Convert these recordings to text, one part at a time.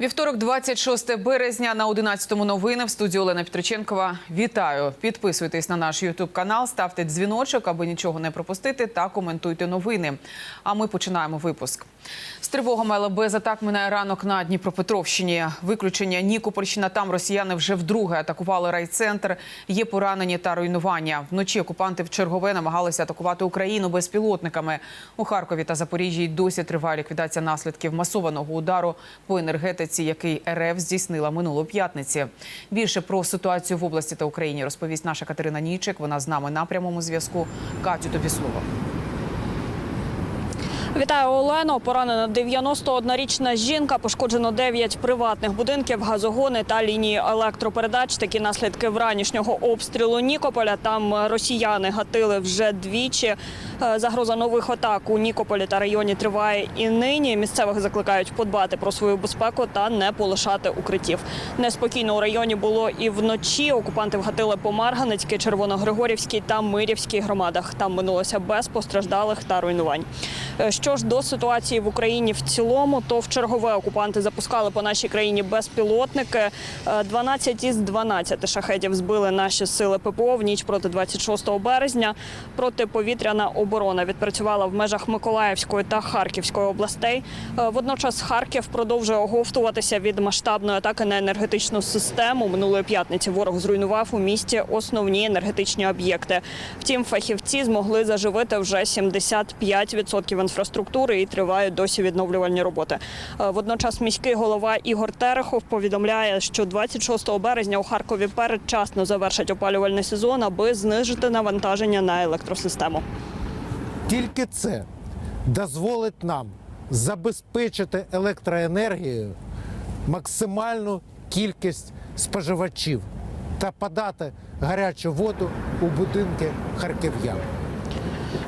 Вівторок, 26 березня на 11-му новини в студії Олена Петриченкова. Вітаю! Підписуйтесь на наш Ютуб канал, ставте дзвіночок, аби нічого не пропустити, та коментуйте новини. А ми починаємо випуск. З тривогами, але атак минає ранок на Дніпропетровщині. Виключення Нікопольщина. Там росіяни вже вдруге атакували райцентр. Є поранені та руйнування. Вночі окупанти в чергове намагалися атакувати Україну безпілотниками. У Харкові та Запоріжжі досі триває ліквідація наслідків масованого удару по енергетиці, який РФ здійснила минулої п'ятниці. Більше про ситуацію в області та Україні розповість наша Катерина Нічик. Вона з нами на прямому зв'язку. Катю, тобі слово. Вітаю Олено. Поранена 91-річна жінка. Пошкоджено 9 приватних будинків, газогони та лінії електропередач. Такі наслідки вранішнього обстрілу Нікополя. Там росіяни гатили вже двічі. Е, Загроза нових атак у Нікополі та районі триває і нині. Місцевих закликають подбати про свою безпеку та не полишати укриттів. Неспокійно у районі було і вночі. Окупанти вгатили по Марганецькій, Червоногригорівській та Мирівській громадах. Там минулося без постраждалих та руйнувань. Е, Що ж до ситуації в Україні в цілому, то в чергове окупанти запускали по нашій країні безпілотники. Е, 12 із 12 шахедів збили наші сили ППО в ніч проти 26 березня. Протиповітряна оборона відпрацювала в межах Миколаївської та Харківської областей. Е, Водночас Харків продовжує оговтуватися від масштабної атаки на енергетичну систему. Минулої п'ятниці ворог зруйнував у місті основні енергетичні об'єкти. Втім, фахівці змогли заживити вже 75% інфраструктури і тривають досі відновлювальні роботи. Е, Водночас міський голова Ігор Терехов повідомляє, що 26 березня у Харкові передчасно завершать опалювальний сезон, аби знижити навантаження на електросистему. Тільки це дозволить нам забезпечити електроенергією максимальну кількість споживачів та подати гарячу воду у будинки харків'ян.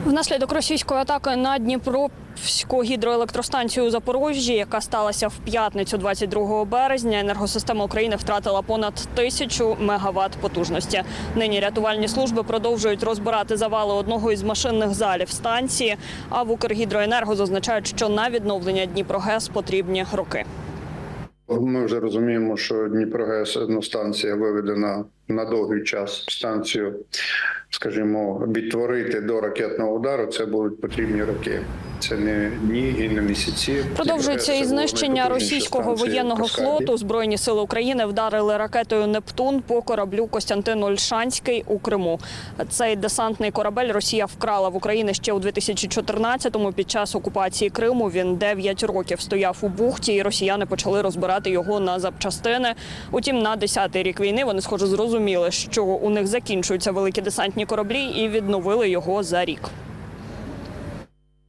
Внаслідок російської атаки на Дніпровську гідроелектростанцію у Запоріжжі, яка сталася в п'ятницю 22 березня, енергосистема України втратила понад тисячу мегаватт потужності. Нині рятувальні служби продовжують розбирати завали одного із машинних залів станції. А в Укргідроенерго зазначають, що на відновлення Дніпрогес потрібні роки. Ми вже розуміємо, що Дніпрогес станція виведена на довгий час. Станцію, скажімо, відтворити до ракетного удару. Це будуть потрібні роки. Це не дні і не місяці. Продовжується і знищення російського воєнного флоту. Збройні сили України вдарили ракетою Нептун по кораблю Костянтин Ольшанський у Криму. Цей десантний корабель Росія вкрала в Україні ще у 2014-му під час окупації Криму. Він 9 років стояв у бухті, і росіяни почали розбирати його на запчастини. Утім, на 10-й рік війни вони схоже зрозуміли, що у них закінчуються великі десантні кораблі, і відновили його за рік.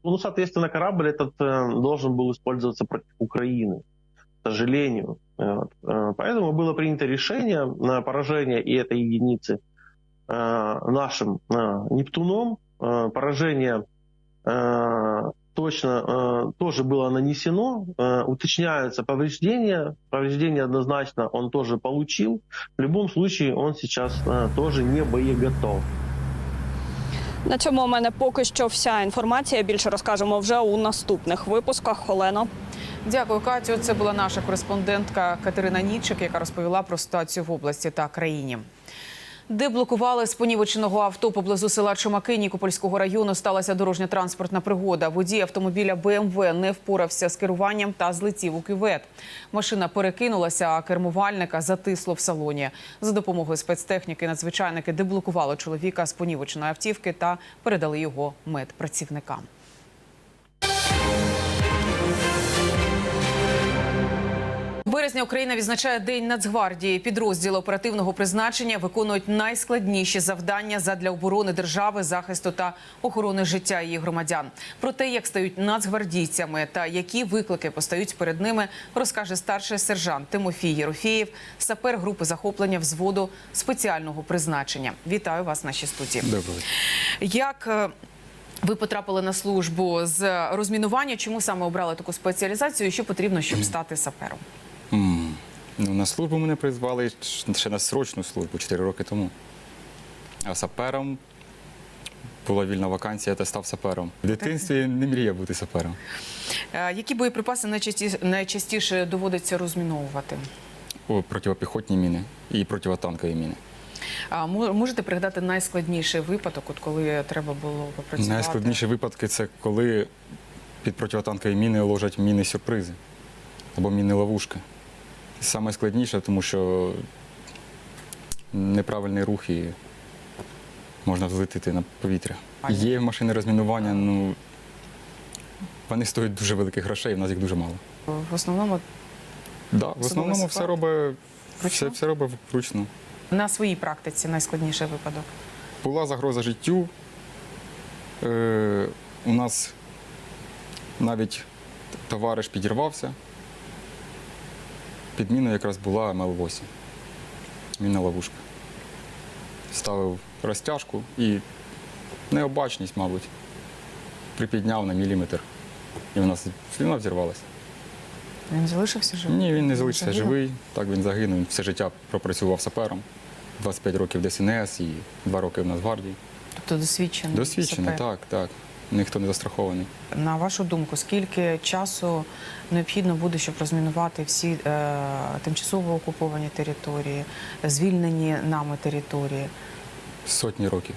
Ну, соответственно, корабль этот э, должен был использоваться против Украины, к сожалению. Вот. Э, Поэтому было принято решение на поражение и этой единицы э, нашим э, Нептуном. Э, Поражение э, точно э, тоже было нанесено. Э, Уточняются повреждения. Повреждения однозначно он тоже получил. В любом случае он сейчас э, тоже не боеготов. На цьому у мене поки що вся інформація. Більше розкажемо вже у наступних випусках. Олено. Дякую, Катю. Це була наша кореспондентка Катерина Нічик, яка розповіла про ситуацію в області та країні. Де блокували з понівеченого авто поблизу села Чумаки Нікопольського району сталася дорожньо-транспортна пригода. Водій автомобіля БМВ не впорався з керуванням та злетів у кювет. Машина перекинулася, а кермувальника затисло в салоні. За допомогою спецтехніки надзвичайники деблокували чоловіка з понівеченої автівки та передали його медпрацівникам. Березня Україна відзначає День Нацгвардії. Підрозділи оперативного призначення виконують найскладніші завдання задля оборони держави, захисту та охорони життя її громадян. Про те, як стають нацгвардійцями та які виклики постають перед ними, розкаже старший сержант Тимофій Єрофєєв, сапер групи захоплення взводу спеціального призначення. Вітаю вас в нашій студії. Доброго. Як е, ви потрапили на службу з розмінування? Чому саме обрали таку спеціалізацію? і Що потрібно, щоб стати сапером? Ну, на службу мене призвали ще на срочну службу 4 роки тому. А сапером була вільна вакансія, та став сапером. В дитинстві не мріяв бути сапером. Е, Які боєприпаси найчасті- найчастіше доводиться розміновувати? О, протипіхотні міни і противотанкові міни. А можете пригадати найскладніший випадок, от коли треба було попрацювати? Найскладніші випадки це коли під противотанкові міни ложать міни сюрпризи або міни ловушки. Саме складніше, тому що неправильний рух і можна взлетіти на повітря. Є машини розмінування, ну вони стоять дуже великих грошей, в нас їх дуже мало. В основному Да, в основному все робить все, все робить вручну. на своїй практиці найскладніший випадок. Була загроза життю. Е, у нас навіть товариш підірвався. Під міною якраз була МЛ-8. Мінна ловушка. Ставив розтяжку і необачність, мабуть, припідняв на міліметр. І вона, з- вона взірвалася. Він залишився живим? Ні, він не залишився Загинув? живий. Так він загинув. Він все життя пропрацював сапером. 25 років в ДСНС і 2 роки в Нацгвардії. Тобто досвідчений. Досвідчений, сапер. так, так. Ніхто не застрахований. На вашу думку, скільки часу необхідно буде, щоб розмінувати всі е, тимчасово окуповані території, звільнені нами території? Сотні років.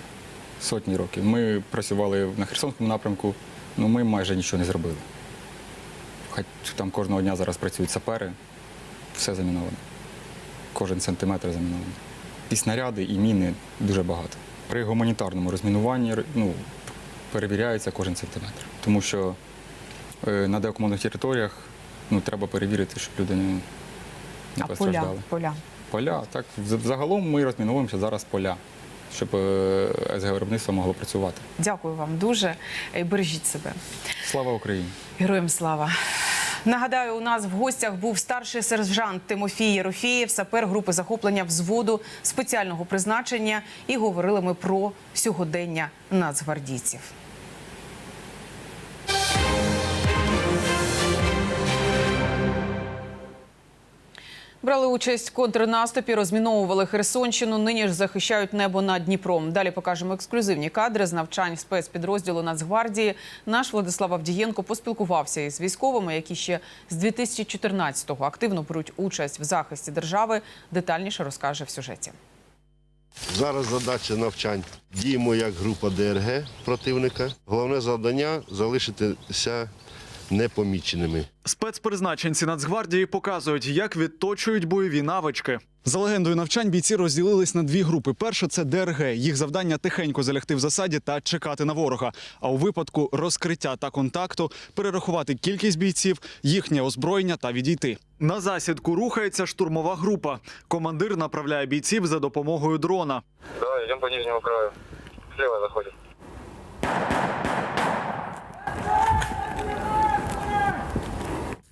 Сотні років. Ми працювали на Херсонському напрямку, ну ми майже нічого не зробили. Хоч там кожного дня зараз працюють сапери, все заміновано. Кожен сантиметр замінований. І снаряди, і міни дуже багато. При гуманітарному розмінуванні ну, перевіряється кожен сантиметр. Тому що е, на деокупованих територіях ну, треба перевірити, щоб люди не, не а постраждали. поля. Поля, так. З- Загалом ми розміновуємося зараз поля, щоб СГ виробництво могло працювати. Дякую вам дуже. Бережіть себе. Слава Україні! Героям слава. Нагадаю, у нас в гостях був старший сержант Тимофій Єрофєєв, сапер групи захоплення взводу спеціального призначення. І говорили ми про сьогодення нацгвардійців. Брали участь в контрнаступі, розміновували Херсонщину. Нині ж захищають небо над Дніпром. Далі покажемо ексклюзивні кадри з навчань спецпідрозділу Нацгвардії. Наш Владислав Авдієнко поспілкувався із військовими, які ще з 2014-го активно беруть участь в захисті держави. Детальніше розкаже в сюжеті. Зараз задача навчань. Діємо як група ДРГ противника. Головне завдання залишитися непоміченими. Спецпризначенці Нацгвардії показують, як відточують бойові навички. За легендою навчань бійці розділились на дві групи. Перша це ДРГ. Їх завдання тихенько залягти в засаді та чекати на ворога. А у випадку розкриття та контакту перерахувати кількість бійців, їхнє озброєння та відійти. На засідку рухається штурмова група. Командир направляє бійців за допомогою дрона. Да, идем по нижнему краю. Слева заходим.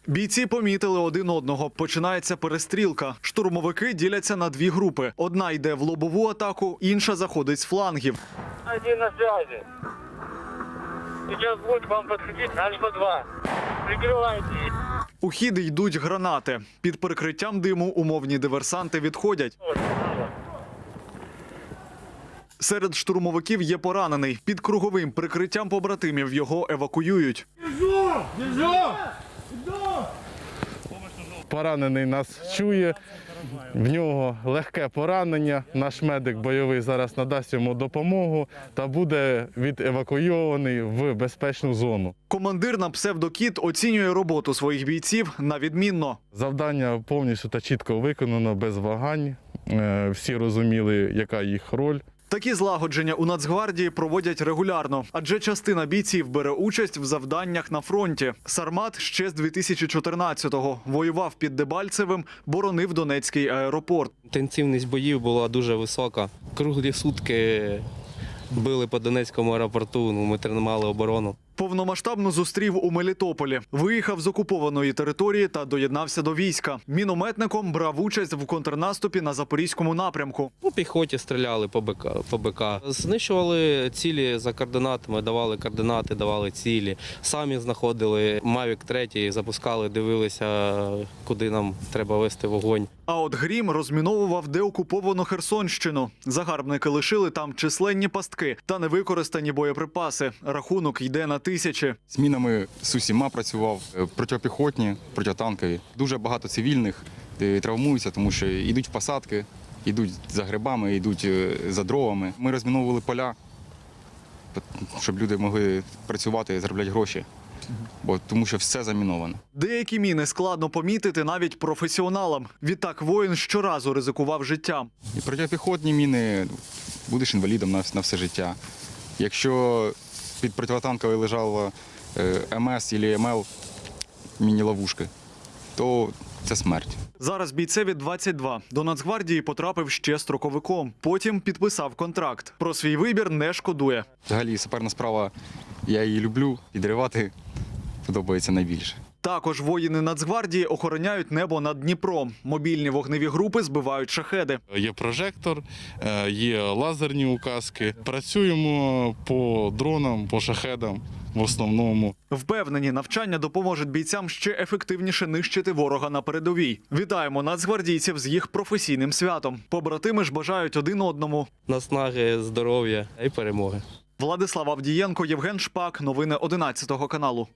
Бійці помітили один одного. Починається перестрілка. Штурмовики діляться на дві групи. Одна йде в лобову атаку, інша заходить з флангів. Один на связи. Сейчас будет вам подходить Альфа-2. Прикрывайте. У хід йдуть гранати. Під прикриттям диму умовні диверсанти відходять. Серед штурмовиків є поранений. Під круговим прикриттям побратимів його евакуюють. Поранений нас чує. В нього легке поранення. Наш медик бойовий зараз надасть йому допомогу та буде відевакуйований в безпечну зону. Командир на псевдокіт оцінює роботу своїх бійців на відмінно. Завдання повністю та чітко виконано без вагань. Е, Всі розуміли, яка їх роль. Такі злагодження у Нацгвардії проводять регулярно, адже частина бійців бере участь в завданнях на фронті. Сармат ще з 2014-го воював під Дебальцевим, боронив Донецький аеропорт. Інтенсивність боїв була дуже висока. Круглі сутки били по Донецькому аеропорту, ну, ми тримали оборону. Повномасштабно зустрів у Мелітополі. Виїхав з окупованої території та доєднався до війська. Мінометником брав участь в контрнаступі на запорізькому напрямку. По піхоті стріляли по БК, по БК. Знищували цілі за координатами, давали координати, давали цілі. Самі знаходили Мавік 3, запускали, дивилися, куди нам треба вести вогонь. А от Грім розміновував деокуповану Херсонщину. Загарбники лишили там численні пастки та невикористані боєприпаси. Рахунок йде на тисячі. З усіма працював е, протипіхотні, протитанкові. Дуже багато цивільних е, травмуються, тому що йдуть в посадки, йдуть за грибами, йдуть е, за дровами. Ми розміновували поля, щоб люди могли працювати і заробляти гроші. Бо тому що все заміновано. Деякі міни складно помітити навіть професіоналам. Відтак воїн щоразу ризикував життям. І протипіхотні міни будеш інвалідом на, на все життя. Якщо під противотанковою лежало МС або МЛ міні-ловушки, то це смерть. Зараз бійцеві 22. До Нацгвардії потрапив ще строковиком. Потім підписав контракт. Про свій вибір не шкодує. Взагалі, саперна справа, я її люблю, підривати подобається найбільше. Також воїни Нацгвардії охороняють небо над Дніпром. Мобільні вогневі групи збивають шахеди. Є прожектор, е, є лазерні указки. Працюємо по дронам, по шахедам в основному. Впевнені, навчання допоможуть бійцям ще ефективніше нищити ворога на передовій. Вітаємо нацгвардійців з їх професійним святом. Побратими ж бажають один одному. Наснаги, здоров'я і перемоги. Владислав Авдієнко, Євген Шпак. Новини 11 каналу.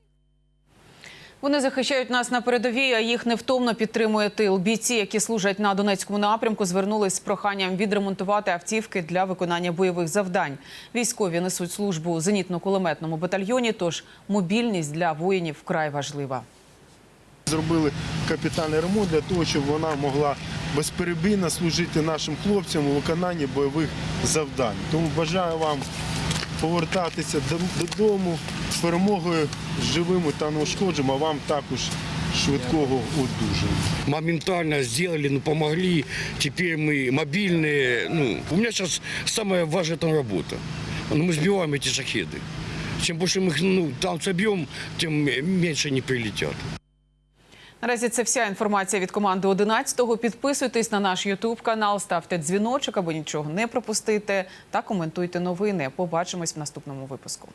Вони захищають нас на передовій, а їх невтомно підтримує тил. Бійці, які служать на Донецькому напрямку, звернулись з проханням відремонтувати автівки для виконання бойових завдань. Військові несуть службу у зенітно-кулеметному батальйоні, тож мобільність для воїнів вкрай важлива. Зробили капітальний ремонт для того, щоб вона могла безперебійно служити нашим хлопцям у виконанні бойових завдань. Тому бажаю вам повертатися додому з перемогою живими та неушкодженими, а вам також швидкого одужання. моментально сделали, ну, помогли. Теперь мы мобильные. Ну, у меня сейчас самая важная там работа. Ну, мы сбиваем эти шахеды. Чем больше мы их ну, там собьем, тем меньше они прилетят. Наразі це вся інформація від команди 11-го. Підписуйтесь на наш Ютуб канал, ставте дзвіночок, аби нічого не пропустити та коментуйте новини. Побачимось в наступному випуску.